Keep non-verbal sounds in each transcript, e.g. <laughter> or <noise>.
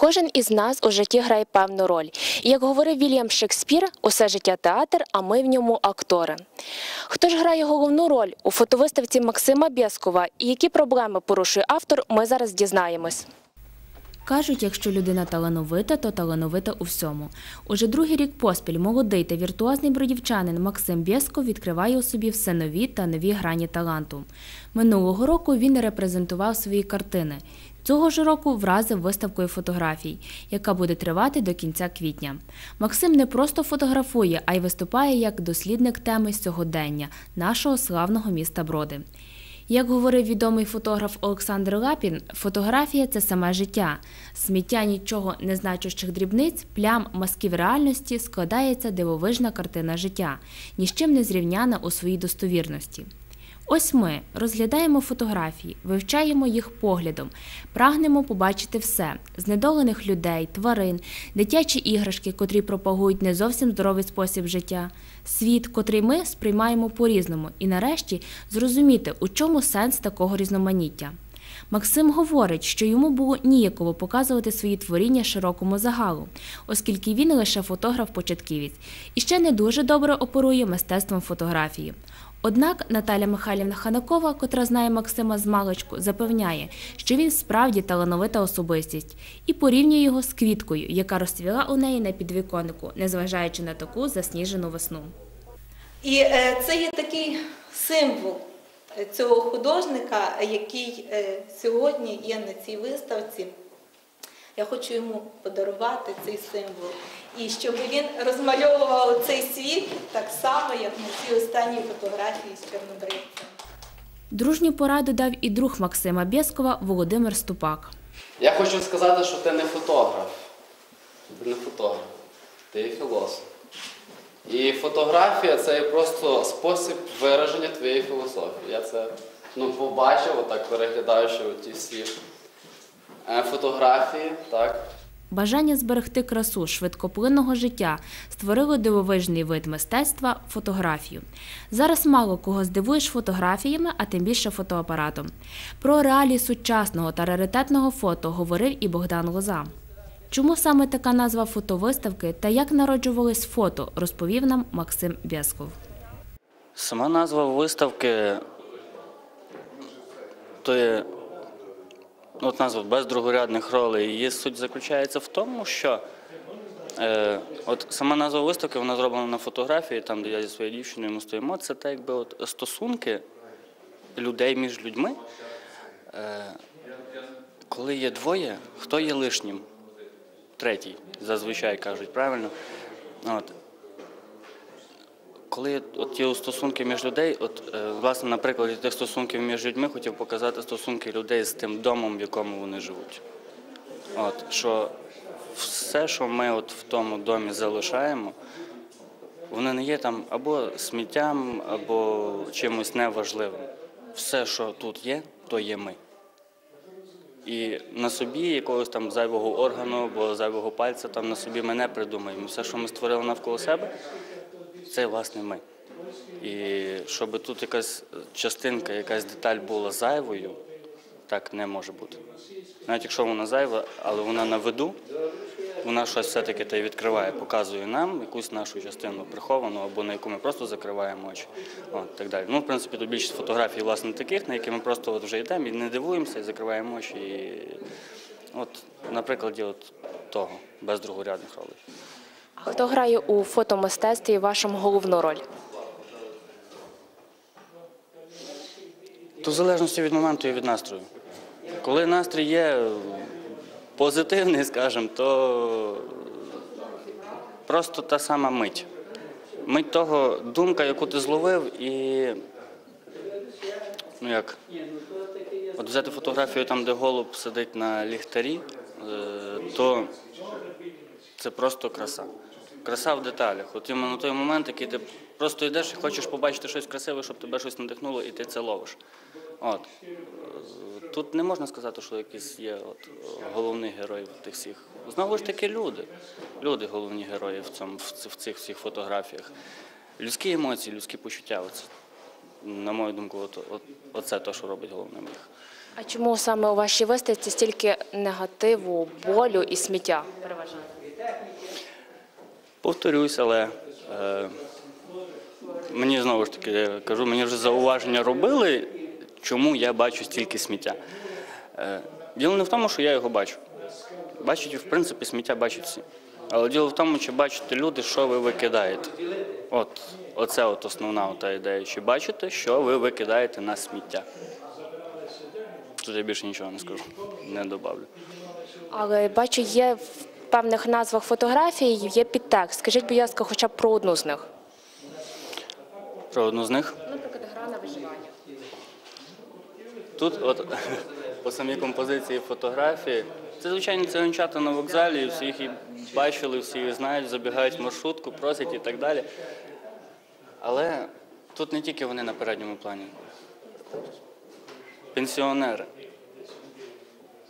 Кожен із нас у житті грає певну роль. І як говорив Вільям Шекспір, усе життя театр, а ми в ньому актори. Хто ж грає головну роль у фотовиставці Максима Бєскова і які проблеми порушує автор, ми зараз дізнаємось. Кажуть, якщо людина талановита, то талановита у всьому. Уже другий рік поспіль молодий та віртуозний бродівчанин Максим Бєсков відкриває у собі все нові та нові грані таланту. Минулого року він репрезентував свої картини. Цього ж року вразив виставкою фотографій, яка буде тривати до кінця квітня. Максим не просто фотографує, а й виступає як дослідник теми сьогодення нашого славного міста Броди. Як говорив відомий фотограф Олександр Лапін, фотографія це саме життя. Сміття нічого не значущих дрібниць, плям мазків реальності складається дивовижна картина життя, ні з чим не зрівняна у своїй достовірності. Ось ми розглядаємо фотографії, вивчаємо їх поглядом, прагнемо побачити все: знедолених людей, тварин, дитячі іграшки, котрі пропагують не зовсім здоровий спосіб життя, світ, котрий ми сприймаємо по-різному, і нарешті зрозуміти, у чому сенс такого різноманіття. Максим говорить, що йому було ніяково показувати свої творіння широкому загалу, оскільки він лише фотограф-початківець і ще не дуже добре оперує мистецтвом фотографії. Однак Наталя Михайлівна Ханакова, котра знає Максима з маличку, запевняє, що він справді талановита особистість і порівнює його з квіткою, яка розцвіла у неї на підвіконнику, незважаючи на таку засніжену весну. І е, це є такий символ е, цього художника, який е, сьогодні є на цій виставці. Я хочу йому подарувати цей символ. І щоб він розмальовував цей світ так само, як на цій останній фотографії з чорнобривцем. Дружню пораду дав і друг Максима Бєскова Володимир Ступак. Я хочу сказати, що ти не фотограф. Ти не фотограф, ти є філософ. І фотографія це є просто спосіб вираження твоєї філософії. Я це ну, побачив, отак переглядаючи ті всі е, фотографії. так. Бажання зберегти красу швидкоплинного життя створило дивовижний вид мистецтва фотографію. Зараз мало кого здивуєш фотографіями, а тим більше фотоапаратом. Про реалії сучасного та раритетного фото говорив і Богдан Лоза. Чому саме така назва фотовиставки та як народжувались фото, розповів нам Максим Бєсков. Сама назва виставки то є от назва без другорядних ролей. Її суть заключається в тому, що е, от сама назва виставки вона зроблена на фотографії, там, де я зі своєю дівчиною ми стоїмо. Це так, якби от стосунки людей між людьми. Е, коли є двоє, хто є лишнім? Третій, зазвичай кажуть, правильно? От. Коли от ті стосунки між людей, от е, власне, на прикладі тих стосунків між людьми хотів показати стосунки людей з тим домом, в якому вони живуть. От, що все, що ми от в тому домі залишаємо, воно не є там або сміттям, або чимось неважливим. Все, що тут є, то є ми. І на собі якогось там зайвого органу або зайвого пальця там на собі ми не придумаємо. Все, що ми створили навколо себе, це власне ми. І щоб тут якась частинка, якась деталь була зайвою, так не може бути. Навіть якщо вона зайва, але вона на виду, вона щось все-таки та й відкриває, показує нам якусь нашу частину приховану, або на яку ми просто закриваємо очі. От, так далі. Ну, в принципі, тут більшість фотографій, власне, таких, на які ми просто от вже йдемо і не дивуємося, і закриваємо очі. І... От, на прикладі от того, без другорядних ролей. Хто грає у фотомистецтві вашу головну роль? То в залежності від моменту і від настрою. Коли настрій є позитивний, скажімо, то просто та сама мить. Мить того, думка, яку ти зловив, і ну як, от взяти фотографію там, де голуб сидить на ліхтарі, е, то це просто краса. Краса в деталях. От іменно той момент, який ти просто йдеш і хочеш побачити щось красиве, щоб тебе щось надихнуло, і ти це ловиш. От. Тут не можна сказати, що якийсь є от, головний герой тих всіх. Знову ж таки, люди. Люди головні герої в, цьому, в цих всіх фотографіях. Людські емоції, людські почуття. Оце, на мою думку, от, от, оце те, що робить головним їх. А чому саме у вашій виставці стільки негативу, болю і сміття переважає? Повторюсь, але е, мені знову ж таки кажу, мені вже зауваження робили, чому я бачу стільки сміття. Е, діло не в тому, що я його бачу. Бачать, в принципі, сміття бачать всі. Але діло в тому, чи бачите люди, що ви викидаєте. От, оце от основна та ідея. Чи бачите, що ви викидаєте на сміття? Тут я більше нічого не скажу, не добавлю. Але бачу, є певних назвах фотографій, є підтекст. Скажіть, будь ласка, хоча б про одну з них. Про одну з них. Наприклад, гра на виживання. Тут, от <laughs> по самій композиції фотографії, це звичайно циганчата на вокзалі, всі їх і бачили, всі їх знають, забігають в маршрутку, просять і так далі. Але тут не тільки вони на передньому плані. Пенсіонери.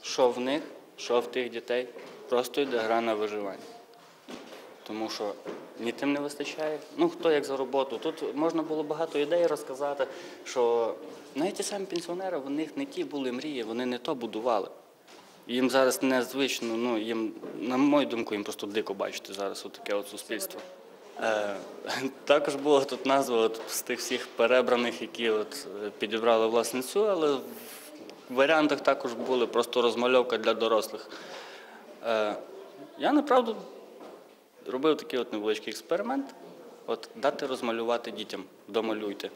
Що в них, що в тих дітей, просто йде гра на виживання. Тому що ні тим не вистачає. Ну, хто як за роботу. Тут можна було багато ідей розказати, що навіть ті самі пенсіонери, в них не ті були мрії, вони не то будували. Їм зараз незвично, ну їм, на мою думку, їм просто дико бачити зараз таке от суспільство. Е, також була тут назва от, з тих всіх перебраних, які от, е, підібрали власне цю, але в варіантах також були просто розмальовка для дорослих. Е, я направду робив такий от невеличкий експеримент. От дати розмалювати дітям, домалюйте.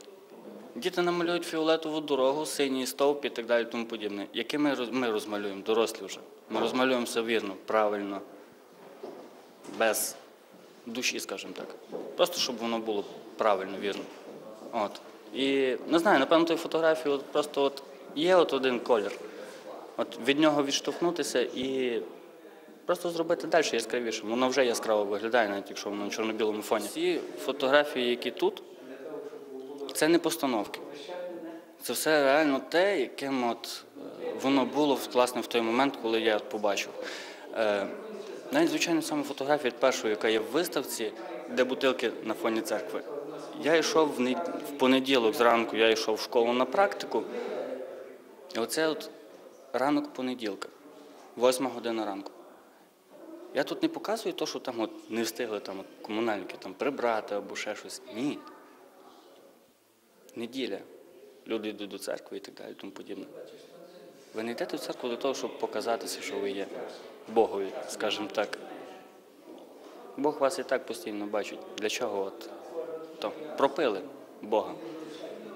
Діти намалюють фіолетову дорогу, синій стовп і так далі, тому подібне. Яке ми, ми розмалюємо, дорослі вже. Ми розмалюємо все вірно, правильно, без душі, скажімо так. Просто щоб воно було правильно, вірно. От. І не знаю, напевно, тої фотографії от просто от є от один колір. От від нього відштовхнутися і Просто зробити далі яскравішим. Воно вже яскраво виглядає, навіть якщо воно на чорно-білому фоні. Ці фотографії, які тут, це не постановки. Це все реально те, яким от е, воно було власне в той момент, коли я побачив. Е, Навіть звичайно саме фотографія першої, яка є в виставці, де бутилки на фоні церкви. Я йшов в в понеділок зранку, я йшов в школу на практику. І оце от ранок понеділка, восьма година ранку. Я тут не показую те, що там от не встигли там от комунальники там прибрати або ще щось. Ні. Неділя. Люди йдуть до церкви і так далі, тому подібне. Ви не йдете в церкву для того, щоб показатися, що ви є Богові, скажімо так. Бог вас і так постійно бачить. Для чого от то пропили Бога.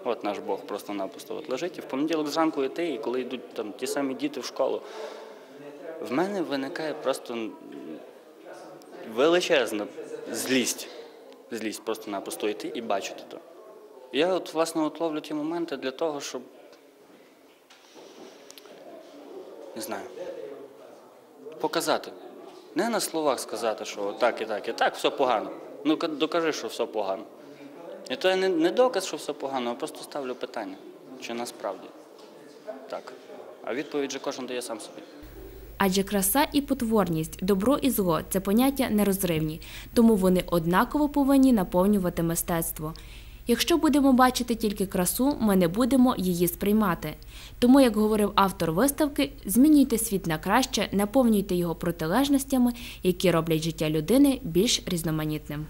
От наш Бог просто-напросто от лежить і в понеділок зранку йти, і коли йдуть там ті самі діти в школу. В мене виникає просто величезна злість. Злість просто-напросто йти і бачити то. Я от, власне, от ловлю ті моменти для того, щоб. Не знаю. Показати. Не на словах сказати, що так і так, і так, все погано. Ну, докажи, що все погано. І то я не, не доказ, що все погано, а просто ставлю питання, чи насправді так. А відповідь же кожен дає сам собі. Адже краса і потворність, добро і зло це поняття нерозривні, тому вони однаково повинні наповнювати мистецтво. Якщо будемо бачити тільки красу, ми не будемо її сприймати. Тому, як говорив автор виставки, змінюйте світ на краще, наповнюйте його протилежностями, які роблять життя людини більш різноманітним.